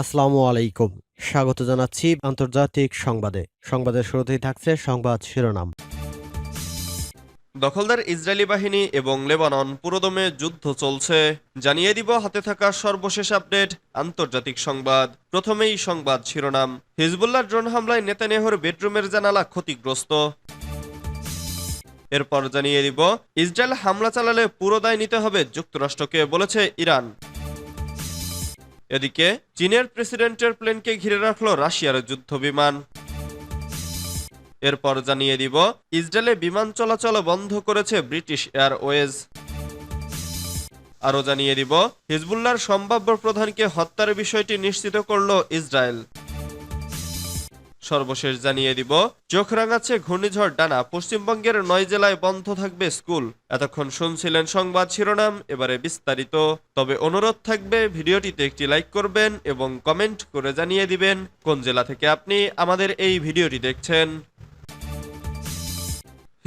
আসসালামু আলাইকুম। স্বাগত জানাচ্ছি আন্তর্জাতিক সংবাদে। সংবাদের শুরুতেই থাকছে সংবাদ শিরোনাম। দখলদার ইসরায়েলি বাহিনী এবং লেবানন পুরোদমে যুদ্ধ চলছে। জানিয়ে দিব হাতে থাকা সর্বশেষ আপডেট, আন্তর্জাতিক সংবাদ। প্রথমেই সংবাদ শিরোনাম। হিজবুল্লাহ ড্রোন হামলায় নেতানিয়াহুর বেডরুমের জানালা ক্ষতিগ্রস্ত। এরপর জানিয়ে দিব, ইসরায়েল হামলা চালালে পুরো দায় নিতে হবে যুক্তরাষ্ট্রকে বলেছে ইরান। এদিকে চীনের প্রেসিডেন্টের প্লেনকে ঘিরে রাখল রাশিয়ার যুদ্ধ বিমান এরপর জানিয়ে দিব, ইসরায়েলে বিমান চলাচল বন্ধ করেছে ব্রিটিশ এয়ারওয়েজ। আরও জানিয়ে দিব হিজবুল্লার সম্ভাব্য প্রধানকে হত্যার বিষয়টি নিশ্চিত করল ইসরায়েল। সর্বশেষ জানিয়ে দিব। চোখ রাঙাচ্ছে ঘূর্ণিঝড় ডানা পশ্চিমবঙ্গের নয় জেলায় বন্ধ থাকবে স্কুল। এতক্ষণ শুনছিলেন সংবাদ শিরোনাম, এবারে বিস্তারিত। তবে অনুরোধ থাকবে, ভিডিওটিতে একটি লাইক করবেন এবং কমেন্ট করে জানিয়ে দিবেন কোন জেলা থেকে আপনি আমাদের এই ভিডিওটি দেখছেন।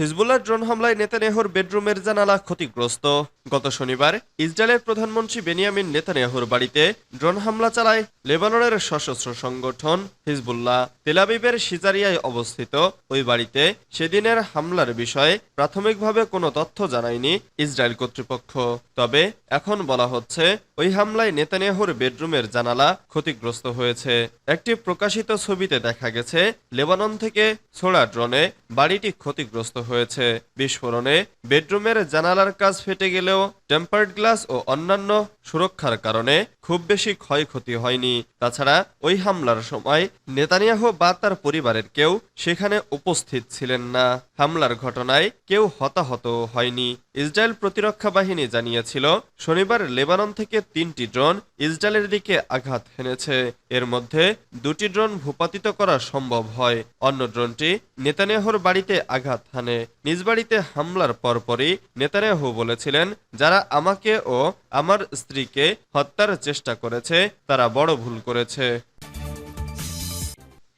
হিজবুল্লাহ ড্রোন হামলায় নেতানিয়াহুর বেডরুমের জানালা ক্ষতিগ্রস্ত। গত শনিবার ইসরায়েলের প্রধানমন্ত্রী বেনিয়ামিন নেতানিয়াহুর বাড়িতে ড্রোন হামলা চালায় লেবাননের সশস্ত্র সংগঠন হিজবুল্লাহ। তেলাবিবের সিজারিয়ায় অবস্থিত ওই বাড়িতে সেদিনের হামলার বিষয়ে প্রাথমিকভাবে কোনো তথ্য জানায়নি ইসরায়েল কর্তৃপক্ষ। তবে এখন বলা হচ্ছে, ওই হামলায় নেতানিয়াহুর বেডরুমের জানালা ক্ষতিগ্রস্ত হয়েছে। একটি প্রকাশিত ছবিতে দেখা গেছে, লেবানন থেকে ছোড়া ড্রোনে বাড়িটি ক্ষতিগ্রস্ত হয়েছে বিস্ফোরণে। বেডরুমের জানালার কাজ ফেটে গেলেও টেম্পার্ড গ্লাস ও অন্যান্য সুরক্ষার কারণে খুব বেশি ক্ষয়ক্ষতি হয়নি। তাছাড়া ওই হামলার সময় নেতানিয়াহু বা তার পরিবারের কেউ সেখানে উপস্থিত ছিলেন না। হামলার ঘটনায় কেউ হতাহত হয়নি। ইসরায়েল প্রতিরক্ষা বাহিনী জানিয়েছিল, শনিবার লেবানন থেকে তিনটি ড্রোন ইসরায়েলের দিকে আঘাত হেনেছে। এর মধ্যে দুটি ড্রোন ভূপাতিত করা সম্ভব হয়। অন্য ড্রোনটি নেতানিয়াহুর বাড়িতে আঘাত হানে। নিজ বাড়িতে হামলার পরপরই নেতানিয়াহু বলেছিলেন, যারা আমাকে ও আমার স্ত্রীকে হত্যার চেষ্টা করেছে, তারা বড় ভুল করেছে।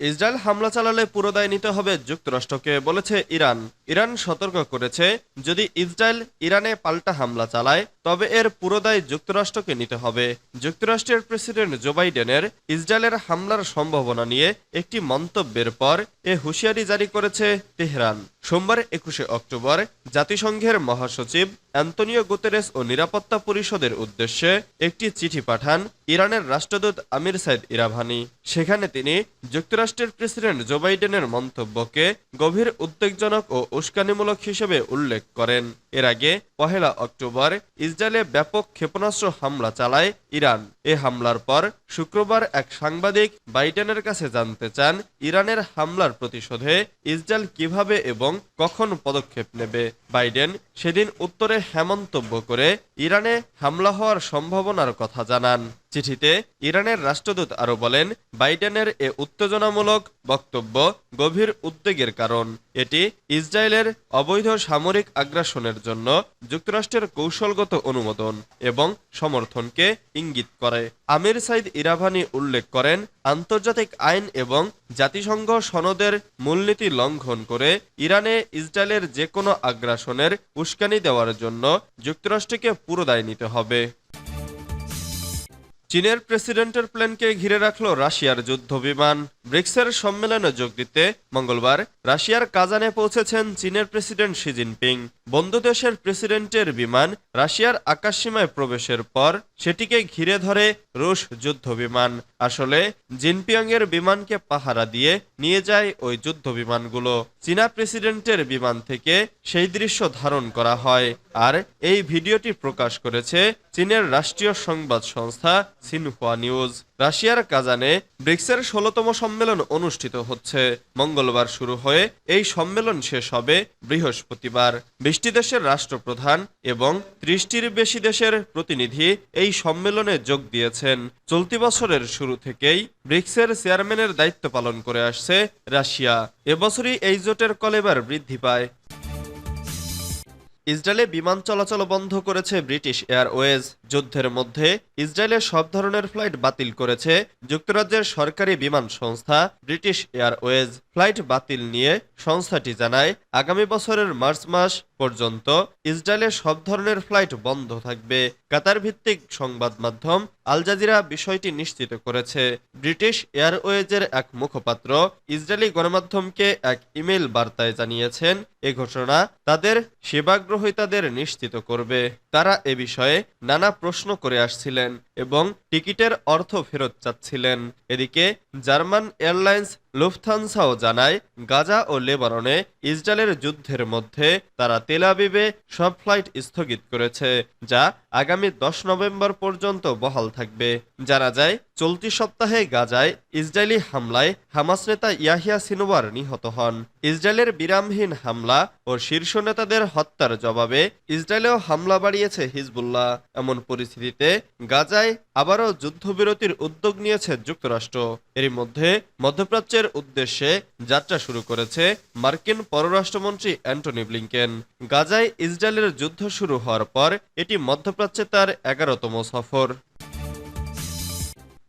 ইসরায়েল হামলা চালালে পুরো দায় নিতে হবে যুক্তরাষ্ট্রকে, বলেছে ইরান। ইরান সতর্ক করেছে, যদি ইসরায়েল ইরানে পাল্টা হামলা চালায়, তবে এর পুরো দায় যুক্তরাষ্ট্রকে নিতে হবে। যুক্তরাষ্ট্রের প্রেসিডেন্ট জো বাইডেনের ইসরায়েলের হামলার সম্ভাবনা নিয়ে একটি মন্তব্যের পর এ হুঁশিয়ারি জারি করেছে তেহরান। সোমবার একুশে অক্টোবর জাতিসংঘের মহাসচিব অ্যান্তনিও গুতেরেস ও নিরাপত্তা পরিষদের উদ্দেশ্যে একটি চিঠি পাঠান ইরানের রাষ্ট্রদূত আমির সাইদ ইরাভানি। সেখানে তিনি যুক্তরাষ্ট্রের প্রেসিডেন্ট জো বাইডেনের মন্তব্যকে গভীর উদ্বেগজনক ও উস্কানিমূলক হিসেবে উল্লেখ করেন। এর আগে পহেলা অক্টোবর ইসরায়েলে ব্যাপক ক্ষেপণাস্ত্র হামলা চালায় ইরান। এ হামলার পর শুক্রবার এক সাংবাদিক বাইডেনের কাছে জানতে চান ইরানের হামলার প্রতিশোধে ইসরায়েল কীভাবে এবং কখন পদক্ষেপ নেবে। বাইডেন সেদিন উত্তরে হেমন্তব্য করে ইরানে হামলা হওয়ার সম্ভাবনার কথা জানান। চিঠিতে ইরানের রাষ্ট্রদূত আরও বলেন, বাইডেনের এ উত্তেজনামূলক বক্তব্য গভীর উদ্বেগের কারণ। এটি ইসরায়েলের অবৈধ সামরিক আগ্রাসনের জন্য যুক্তরাষ্ট্রের কৌশলগত অনুমোদন এবং সমর্থনকে ইঙ্গিত করে। আমির সাইদ ইরাভানি উল্লেখ করেন, আন্তর্জাতিক আইন এবং জাতিসংঘ সনদের মূলনীতি লঙ্ঘন করে ইরানে ইসরায়েলের যে কোনো আগ্রাসনের উস্কানি দেওয়ার জন্য যুক্তরাষ্ট্রকে পুরো দায় নিতে হবে। চীনের প্রেসিডেন্টের প্লেনকে ঘিরে রাখল রাশিয়ার যুদ্ধ বিমান। ব্রিক্সের সম্মেলনে যোগ দিতে মঙ্গলবার রাশিয়ার কাজানে পৌঁছেছেন চীনের প্রেসিডেন্ট শি জিনপিং। বন্ধু দেশের প্রেসিডেন্টের বিমান রাশিয়ার আকাশসীমায় প্রবেশের পর সেটিকে ঘিরে ধরে রুশ যুদ্ধ বিমান। আসলে জিনপিয়ং এর বিমানকে পাহারা দিয়ে নিয়ে যায় ওই যুদ্ধ বিমানগুলো। চীনা প্রেসিডেন্টের বিমান থেকে সেই দৃশ্য ধারণ করা হয়। আর এই ভিডিওটি প্রকাশ করেছে চীনের রাষ্ট্রীয় সংবাদ সংস্থা সিনহুয়া নিউজ, রাশিয়ার কাজানে ব্রিক্সের ষোলতম সম্মেলন অনুষ্ঠিত হচ্ছে। মঙ্গলবার শুরু হয়ে এই সম্মেলন শেষ হবে বৃহস্পতিবার। বিশটি দেশের রাষ্ট্রপ্রধান এবং ত্রিশটির বেশি দেশের প্রতিনিধি এই সম্মেলনে যোগ দিয়েছেন। চলতি বছরের শুরু থেকেই ব্রিক্সের চেয়ারম্যানের দায়িত্ব পালন করে আসছে রাশিয়া। এবছরই এই জোটের কলেবার বৃদ্ধি পায়। ইসরায়েলে বিমান চলাচল বন্ধ করেছে ব্রিটিশ এয়ারওয়েজ। যুদ্ধের মধ্যে ইসরায়েলের সব ধরনের ফ্লাইট বাতিল করেছে যুক্তরাজ্যের সরকারি বিমান সংস্থা ব্রিটিশ এয়ারওয়েজ। ফ্লাইট বাতিল নিয়ে সংস্থাটি জানায়, আগামী বছরের মার্চ মাস পর্যন্ত ইসরায়েলের সব ধরনের ফ্লাইট বন্ধ থাকবে। কাতার ভিত্তিক সংবাদ মাধ্যম আল জাজিরা বিষয়টি নিশ্চিত করেছে। ব্রিটিশ এয়ারওয়েজের এক মুখপাত্র ইসরায়েলি গণমাধ্যমকে এক ইমেল বার্তায় জানিয়েছেন, এ ঘোষণা তাদের সেবাগ্রহীতাদের নিশ্চিত করবে। তারা এ বিষয়ে নানা প্রশ্ন করে আসছিলেন। এবং টিকিটের অর্থ ফেরত চাচ্ছিলেন। এদিকে জার্মান এয়ারলাইন্স লুফথানসাও জানায়, গাজা ও লেবাননে ইসরায়েলের যুদ্ধের মধ্যে তারা তেলাবিবে সব ফ্লাইট স্থগিত করেছে, যা আগামী দশ নভেম্বর পর্যন্ত বহাল থাকবে। জানা যায়, চলতি সপ্তাহে গাজায় ইসরায়েলি হামলায় হামাস নেতা ইয়াহিয়া সিনোয়ার নিহত হন। ইসরায়েলের বিরামহীন হামলা ও শীর্ষ নেতাদের হত্যার জবাবে ইসরায়েলেও হামলা বাড়িয়েছে হিজবুল্লাহ। এমন পরিস্থিতিতে গাজায় আবারও যুদ্ধবিরতির উদ্যোগ নিয়েছে যুক্তরাষ্ট্র। এরই মধ্যে মধ্যপ্রাচ্যের উদ্দেশ্যে যাত্রা শুরু করেছে মার্কিন পররাষ্ট্রমন্ত্রী অ্যান্টনি ব্লিংকেন। গাজায় ইসরায়েলের যুদ্ধ শুরু হওয়ার পর এটি মধ্যপ্রাচ্যে তার এগারোতম সফর।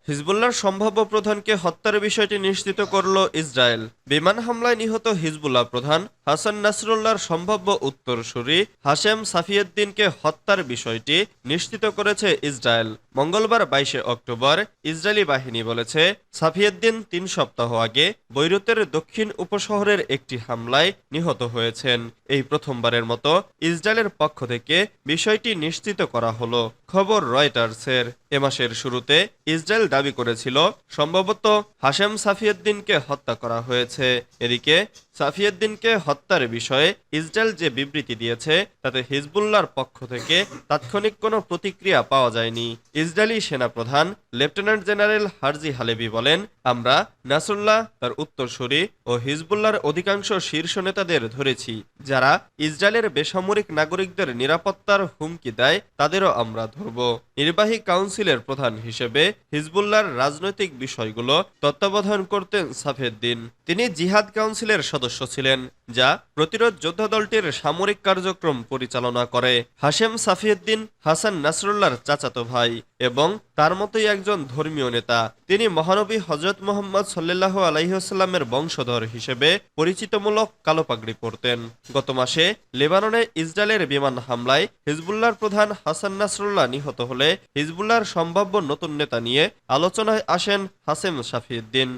হিজবুল্লাহর সম্ভাব্য প্রধানকে হত্যার বিষয়টি নিশ্চিত করল ইসরায়েল। বিমান হামলায় নিহত হিজবুল্লাহ প্রধান হাসান নাসরুল্লাহর সম্ভাব্য উত্তরসূরি হাশেম সাফিয়েদ্দিনকে হত্যার বিষয়টি নিশ্চিত করেছে ইসরায়েল। মঙ্গলবার বাইশে অক্টোবর ইসরায়েলি বাহিনী বলেছে সাফিয়েদ্দিন তিন সপ্তাহ আগে বৈরুতের দক্ষিণ উপশহরের একটি হামলায় নিহত হয়েছেন। এই প্রথমবারের মতো ইসরায়েলের পক্ষ থেকে বিষয়টি নিশ্চিত করা হলো, খবর রয়টার্সের। এ মাসের শুরুতে ইসরায়েল দাবি করেছিল, সম্ভবত হাশেম সাফিয়েদ্দিনকে হত্যা করা হয়েছে। এদিকে সাফিউদ্দিনকে হত্যার বিষয়ে ইসরায়েল যে বিবৃতি দিয়েছে, তাতে হিজবুল্লার পক্ষ থেকে তাৎক্ষণিক কোনো প্রতিক্রিয়া পাওয়া যায়নি। ইসরায়েলি সেনাপ্রধান লেফটেন্যান্ট জেনারেল হারজি হালেবি বলেন, আমরা নাসুল্লাহ তার উত্তরসূরি ও হিজবুল্লাহর অধিকাংশ শীর্ষ নেতাদের ধরেছি, যারা ইসরায়েলের বেসামরিক নাগরিকদের নিরাপত্তার হুমকি দেয়, তাদেরও আমরা ধরব। নির্বাহী কাউন্সিলের প্রধান হিসেবে হিজবুল্লাহর রাজনৈতিক বিষয়গুলো তত্ত্বাবধান করতেন সাফেদ্দিন। তিনি জিহাদ কাউন্সিলের সদস্য ছিলেন, যা প্রতিরোধ যোদ্ধা দলটির সামরিক কার্যক্রম পরিচালনা করে। হাশেম সাফিউদ্দিন, হাসান নাসরুল্লাহর চাচাতো ভাই। এবং তার মতোই একজন ধর্মীয় নেতা। তিনি মহানবী হজরত মোহাম্মদ সাল্লাহ আলাইসাল্লামের বংশধর হিসেবে পরিচিতমূলক কালো পাগড়ি পরতেন। গত মাসে লেবাননে ইসরায়েলের বিমান হামলায় হিজবুল্লার প্রধান হাসান নাসরুল্লাহ নিহত হলে হিজবুল্লার সম্ভাব্য নতুন নেতা নিয়ে আলোচনায় আসেন হাসেম শাফিউদ্দিন।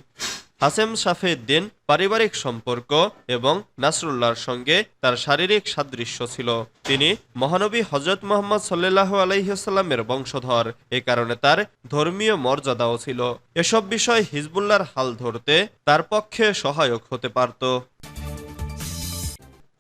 হাসেম সাফেদ্দিন পারিবারিক সম্পর্ক এবং নাসরুল্লাহর সঙ্গে তার শারীরিক সাদৃশ্য ছিল। তিনি মহানবী হজরত মোহাম্মদ সাল্লাহ আলহিহাস্লামের বংশধর। এ কারণে তার ধর্মীয় মর্যাদাও ছিল। এসব বিষয় হিজবুল্লাহর হাল ধরতে তার পক্ষে সহায়ক হতে পারত।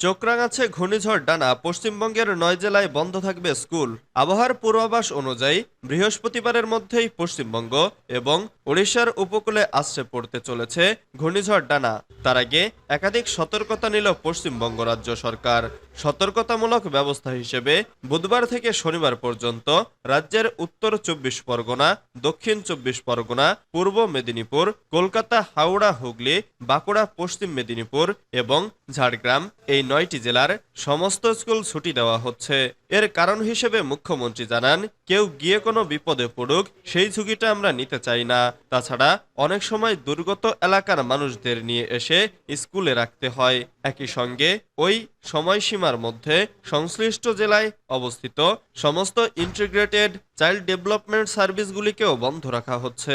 চোখ রাঙাচ্ছে ঘূর্ণিঝড় ডানা পশ্চিমবঙ্গের নয় জেলায় বন্ধ থাকবে স্কুল। আবহাওয়ার পূর্বাভাস অনুযায়ী বৃহস্পতিবারের মধ্যেই পশ্চিমবঙ্গ এবং ওড়িশার উপকূলে আশ্রে পড়তে চলেছে ঘূর্ণিঝড় ডানা। তার আগে একাধিক সতর্কতা নিল পশ্চিমবঙ্গ রাজ্য সরকার। সতর্কতামূলক ব্যবস্থা হিসেবে বুধবার থেকে শনিবার পর্যন্ত রাজ্যের উত্তর চব্বিশ পরগনা, দক্ষিণ চব্বিশ পরগনা, পূর্ব মেদিনীপুর, কলকাতা, হাওড়া, হুগলি, বাঁকুড়া, পশ্চিম মেদিনীপুর এবং ঝাড়গ্রাম এই নয়টি জেলার সমস্ত স্কুল ছুটি দেওয়া হচ্ছে। এর কারণ হিসেবে মুখ্যমন্ত্রী জানান, কেউ গিয়ে কোনো বিপদে পড়ুক, সেই ঝুঁকিটা আমরা নিতে চাই না। তাছাড়া অনেক সময় দুর্গত এলাকার মানুষদের নিয়ে এসে স্কুলে রাখতে হয়। একই সঙ্গে ওই সময়সীমার মধ্যে সংশ্লিষ্ট জেলায় অবস্থিত সমস্ত ইন্টিগ্রেটেড চাইল্ড ডেভেলপমেন্ট সার্ভিসগুলিকেও বন্ধ রাখা হচ্ছে।